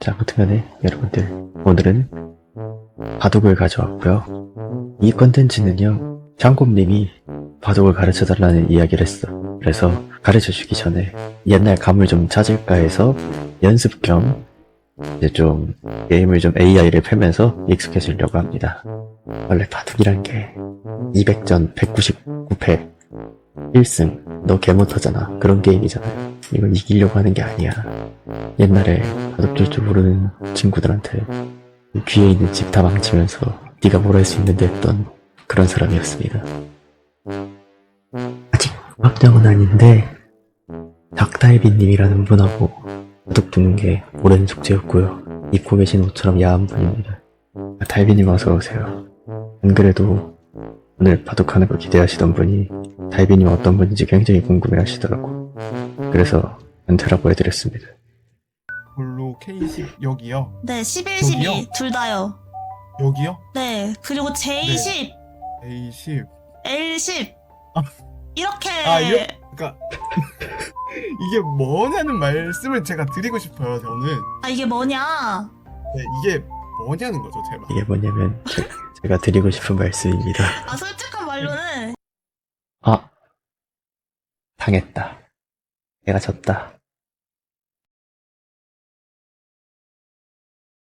자, 아무튼간에 여러분들 오늘은 바둑을 가져왔고요. 이 컨텐츠는요, 장곰님이 바둑을 가르쳐달라는 이야기를 했어. 그래서 가르쳐주기 전에 옛날 감을 좀 찾을까 해서 연습 겸 이제 좀 게임을 좀 AI를 펴면서 익숙해지려고 합니다. 원래 바둑이란 게 200전 199패 1승 너 개못하잖아 그런 게임이잖아 이건 이기려고 하는 게 아니야 옛날에 바둑 줄줄 모르는 친구들한테 귀에 있는 집 다 망치면서 네가 뭘 할 수 있는데 했던 그런 사람이었습니다 아직 확정은 아닌데 닭달비님이라는 분하고 바둑 두는 게 오랜 숙제였고요 입고 계신 옷처럼 야한 분입니다 달비님 어서 오세요 안 그래도 오늘 바둑하는 걸 기대하시던 분이 달비님 어떤 분인지 굉장히 궁금해 하시더라고. 그래서 연태라고 해드렸습니다. 볼로 K10 여기요. 네, 11, 저기요? 12, 둘 다요. 여기요? 네, 그리고 J10, A10. L10. 아. 이렇게. 아, 이렇게? 그러니까 이게 뭐냐는 말씀을 제가 드리고 싶어요. 저는 아, 이게 뭐냐? 네, 이게 뭐냐는 거죠, 제 말. 이게 뭐냐면 제, 제가 드리고 싶은 말씀입니다. 아, 솔직한 말로는 아 당했다. 내가 졌다.